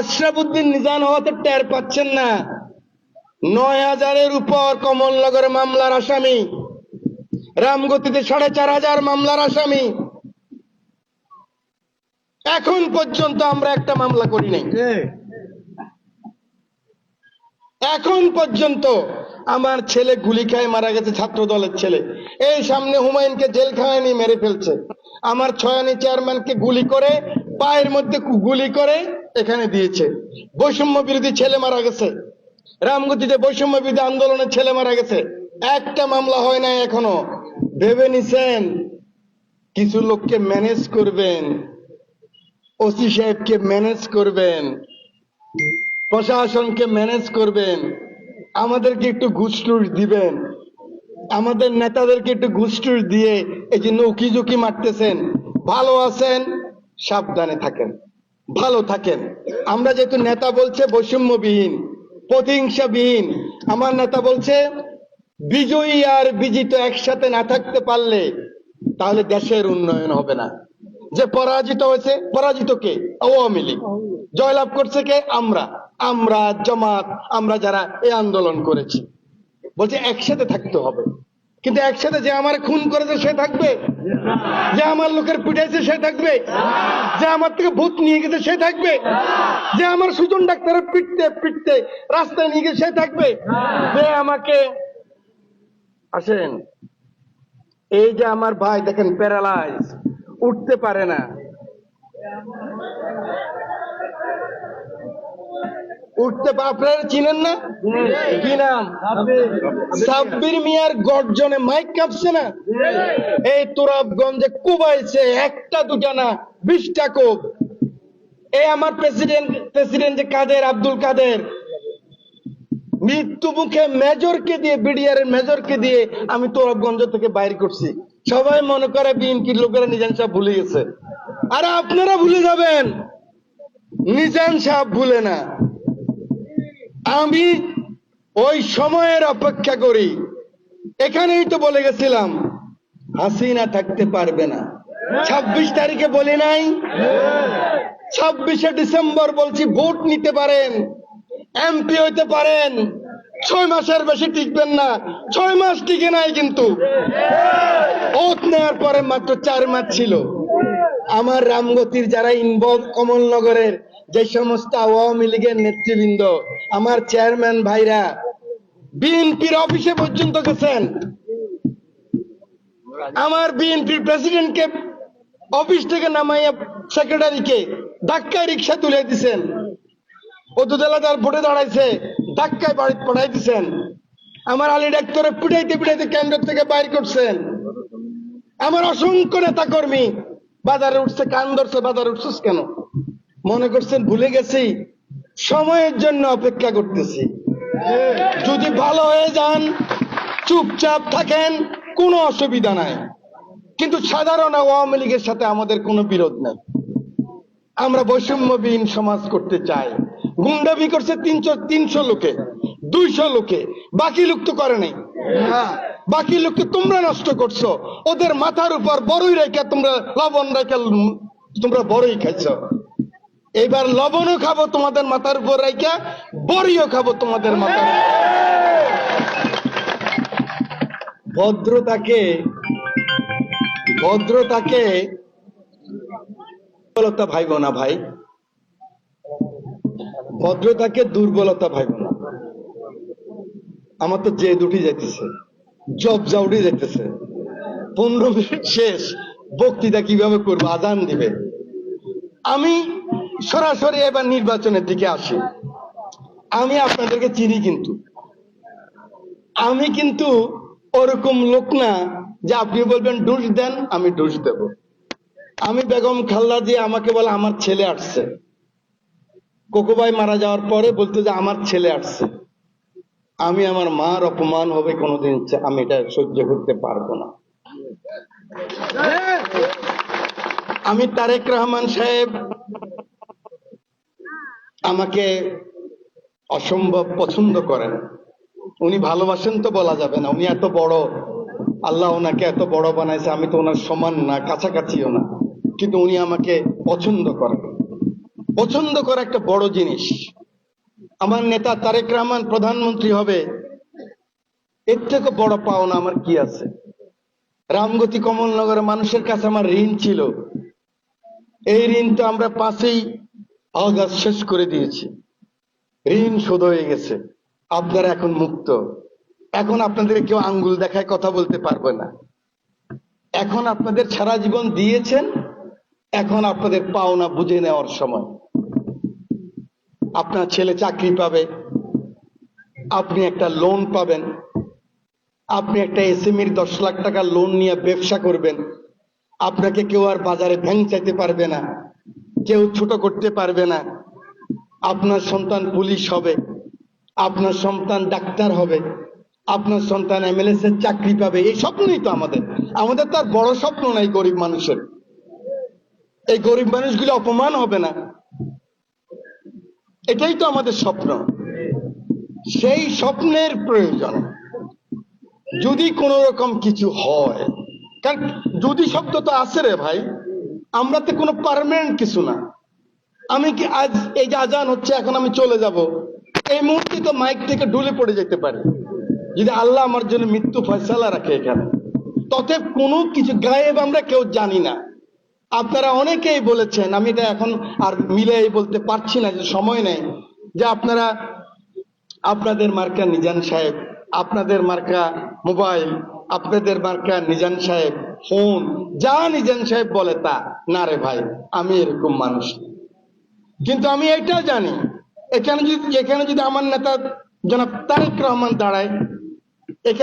আশরাফুদ্দিন নিজান হওয়াতে টের পাচ্ছেন না। নয় হাজারের উপর কমলনগর মামলার আসামি। রামগতিতে সাড়ে চার হাজার মামলার আসামি। এখন পর্যন্ত আমরা একটা মামলা করি নাই। এখন পর্যন্ত আমার ছেলে গুলি খায় মারা গেছে ছাত্র দলের ছেলে। এই সামনে হুমায়ুনকে জেলখানায় নিয়ে মেরে ফেলছে। আমার ছয়ানি চেয়ারম্যানকে গুলি করে পায়ের মধ্যে গুলি করে এখানে দিয়েছে। বৈষম্য বিরোধী ছেলে মারা গেছে। রামগতিতে বৈষম্য বিরোধী আন্দোলনের ছেলে মারা গেছে। একটা মামলা হয় নাই এখনও। ভেবে নিছেন? কিছু লোককে ম্যানেজ করবেন। ওসি সাহেবকে ম্যানেজ করবেন। প্রশাসনকে ম্যানেজ করবেন। আমাদেরকে একটু ঘুষটুস দিবেন। আমাদের নেতাদেরকে একটু ঘুষটুস দিয়ে এই যে নৌকি ঝুঁকি মারতেছেন। ভালো আছেন? সাবধানে থাকেন। ভালো থাকেন। আমরা যেহেতু নেতা বলছে বৈষম্যবিহীন, প্রতিহিংসাবিহীন, আমার নেতা বলছে বিজয়ী আর বিজিত একসাথে না থাকতে পারলে তাহলে দেশের উন্নয়ন হবে না। যে পরাজিত হয়েছে, পরাজিত কে? আওয়ামী লীগ। জয়লাভ করছে কে? আমরা। আমরা, জামাত, আমরা যারা এই আন্দোলন করেছি। বলছে একসাথে থাকতে হবে। কিন্তু একসাথে যে আমার খুন করেছে সে থাকবে? যে আমার লোকের পিটাইছে সে থাকবে? যে আমার থেকে ভূত নিয়ে গেছে সে থাকবে? যে আমার সুজন ডাক্তারের পিটতে পিটতে রাস্তায় নিয়ে গেছে সে থাকবে? যে আমাকে আসেন, এই যে আমার ভাই দেখেন প্যারালাইজ উঠতে পারে না। উঠতে আপনারা চিনেন না? কি নাম? সাব্বির মিয়ার গর্জনে মাইক কাঁপছে না? এই তোরাবগঞ্জে কুবাইছে একটা দুটা না, বিশটা কোপ। এই আমার প্রেসিডেন্ট প্রেসিডেন্ট যে কাদের, আব্দুল কাদের? মৃত্যু মুখে মেজরকে দিয়ে বিডিআর এর মেজরকে দিয়ে আমি তোরবগঞ্জ থেকে বাইর করছি। সবাই মনে করে বিএনপির লোকেরা নিজান সাহেব ভুলে গেছে। আরে আপনারা ভুলে যাবেন। নিজান সাহেব ভুলে না। আমি ওই সময়ের অপেক্ষা করি। এখানেই তো বলে গেছিলাম, হাসিনা থাকতে পারবে না। ছাব্বিশ তারিখে বলি নাই? ছাব্বিশে ডিসেম্বর বলছি ভোট নিতে পারেন, এমপি হইতে পারেন। ছয় মাসের বেশি টিকবেন না, ছয় মাস টিকে নাই কিন্তু। ওত নেওয়ার পরে মাত্র চার মাস ছিল। আমার রামগতির যারা ইনভলভ কমলনগরের যে সমস্ত আওয়ামী লীগের নেতৃবৃন্দ আমার চেয়ারম্যান ভাইরা, বিএনপির অফিসে পর্যন্ত গেছেন। আমার বিএনপির প্রেসিডেন্টকে অফিস থেকে নামাইয়া সেক্রেটারিকে ধাক্কায় রিক্সা তুলে দিছেন। দুতলা তার ভোটে দাঁড়াইছে, ধাক্কায় বাড়ি পাঠাই দিছেন। আমার আলী ডাক্তারে পিটাইতে পিটাইতে কেন্দ্র থেকে বাইর করছেন। আমার অসংখ্য নেতা কর্মী বাজারে উঠছে, কান ধরছে, বাজারে উঠছিস কেন? মনে করছেন ভুলে গেছি সময়ের জন্য অপেক্ষা করতেছি। যদি ভালো হয়ে যান, চুপচাপ থাকেন, কোনো অসুবিধা নাই। কিন্তু সাধারণ আওয়ামী লীগের সাথে আমাদের কোনো বিরোধ নাই। আমরা বৈষম্যবিহীন সমাজ করতে চাই। গুন্ডাবি করছে তিনশো তিনশো লোকে, দুইশো লোকে। বাকি লোক তো করে নাই। হ্যাঁ বাকি লোককে তোমরা নষ্ট করছ। ওদের মাথার উপর বড়ই রেখে তোমরা লবণ রেখে তোমরা বড়ই খাইছো। এবার লবণও খাব তোমাদের মাথার উপর রেখে বড়িও খাব তোমাদের মাথার ভদ্রতাকে ভদ্রতাকে দুর্বলতা ভাইব না ভাই। ভদ্রতাকে দুর্বলতা ভাইব না। আমার তো যে দুটি যাইতেছে, জব জাউডি যাইতেছে। পনেরো মিনিট শেষ, বক্তৃতা কীভাবে করব, আজান দিবে। আমি সরাসরি এবার নির্বাচনের দিকে আসি। আমি আপনাদেরকে চিনি কিন্তু। আমি কিন্তু ওরকম লোক না যে আপনি বলবেন ডুস দেন, আমি ডুস দেব। আমি বেগম খাল্লা দিয়ে আমাকে বলে, আমার ছেলে আসছে। কোকোবাই মারা যাওয়ার পরে বলতো যে, আমার ছেলে আসছে। আমি আমার মার অপমান হবে কোনোদিন, আমি এটা সহ্য করতে পারব না। আমি তারেক রহমান সাহেব আমাকে অসম্ভব পছন্দ করেন। উনি ভালোবাসেন তো বলা যাবে না। উনি এত বড়, আল্লাহ ওনাকে এত বড় বানাইছে, আমি তো ওনার সমান না, কাছাকাছিও না। কিন্তু উনি আমাকে পছন্দ করেন। পছন্দ করা একটা বড় জিনিস। আমার নেতা তারেক রহমান প্রধানমন্ত্রী হবে, এর থেকে বড় পাওনা আমার কি আছে? রামগতি কমলনগরের মানুষের কাছে আমার ঋণ ছিল। এই ঋণ তো আমরা পাঁচই আগস্ট শেষ করে দিয়েছি। ঋণ শোধ হয়ে গেছে। আপনারা এখন মুক্ত। এখন আপনাদের কেউ আঙ্গুল দেখায় কথা বলতে পারবে না। এখন আপনাদের সারা জীবন দিয়েছেন, এখন আপনাদের পাওনা বুঝে নেওয়ার সময়। আপনার ছেলে চাকরি পাবে, আপনি একটা লোন পাবেন, আপনি একটা এসএমইর দশ লাখ টাকা লোন নিয়ে ব্যবসা করবেন। আপনাকে কেউ আর বাজারে ভ্যাং চাইতে পারবে না। কেউ ছোট করতে পারবে না। আপনার সন্তান পুলিশ হবে। আপনার সন্তান ডাক্তার হবে। আপনার সন্তান এমএলএস এর চাকরি পাবে। এই স্বপ্নই তো আমাদের। আমাদের তো আর বড় স্বপ্ন নাই গরিব মানুষের। এই গরিব মানুষগুলো অপমান হবে না। এটাই তো আমাদের স্বপ্ন। সেই স্বপ্নের প্রয়োজন। যদি কোনো রকম কিছু হয়, কারণ যদি শব্দ তো আছে রে ভাই আমরা তো কোনো পারমানেন্ট কিছু না। আমি কি আজ, এই যে আজান হচ্ছে, এখন আমি চলে যাব। এই মুহূর্তে তো মাইক থেকে ডুলে পড়ে যেতে পারে। যদি আল্লাহ আমার জন্য মৃত্যু ফয়সালা রাখে এখানে। ততে কোনো কিছু গায়েব আমরা কেউ জানি না। আপনারা অনেকেই বলেছেন, আমি এটা এখন আর মিলাই বলতে পারছি না, যে সময় নেই, যে আপনারা, আপনাদের মার্কা নিজান সাহেব, আপনাদের মার্কা মোবাইল আপনাদের মার্কা নিজান সাহেব ফোন যা নিজান সাহেব বলে তা। না রে ভাই, আমি এরকম মানুষ কিন্তু আমি এটা জানি, এখানে যদি এখানে যদি আমার নেতা জনাব তারেক রহমান দাঁড়ায়, এখানে